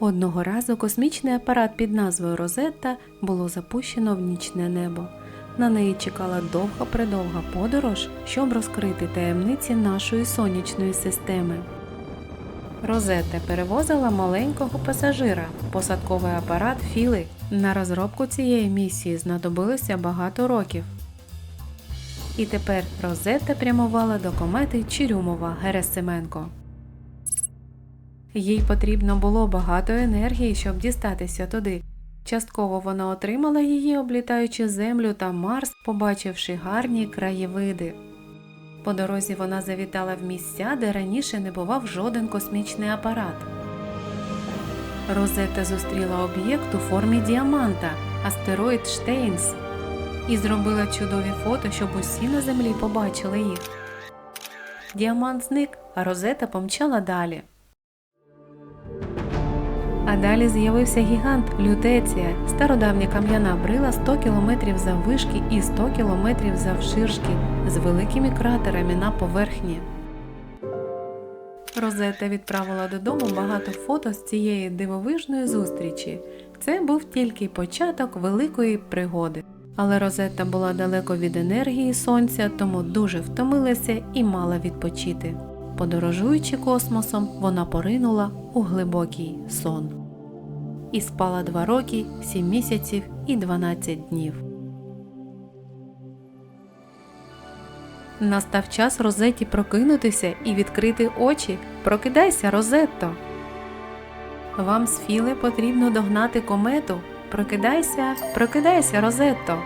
Одного разу космічний апарат під назвою Розетта було запущено в нічне небо. На неї чекала довга-предовга подорож, щоб розкрити таємниці нашої сонячної системи. Розетта перевозила маленького пасажира, посадковий апарат Філи. На розробку цієї місії знадобилося багато років. І тепер Розетта прямувала до комети Чирюмова Герасименко. Їй потрібно було багато енергії, щоб дістатися туди. Частково вона отримала її, облітаючи Землю та Марс, побачивши гарні краєвиди. По дорозі вона завітала в місця, де раніше не бував жоден космічний апарат. Розетта зустріла об'єкт у формі діаманта, астероїд Штейнс, і зробила чудові фото, щоб усі на землі побачили їх. Діамант зник, а Розета помчала далі. Далі з'явився гігант Лютеція, стародавня кам'яна брила 100 кілометрів заввишки і 100 кілометрів завширшки з великими кратерами на поверхні. Розета відправила додому багато фото з цієї дивовижної зустрічі. Це був тільки початок великої пригоди. Але Розетта була далеко від енергії сонця, тому дуже втомилася і мала відпочити. Подорожуючи космосом, вона поринула у глибокий сон і спала 2 роки, 7 місяців і 12 днів. Настав час Розетті прокинутися і відкрити очі. Прокидайся, розетто. Вам з Філе потрібно догнати комету. Прокидайся, прокидайся, розетто.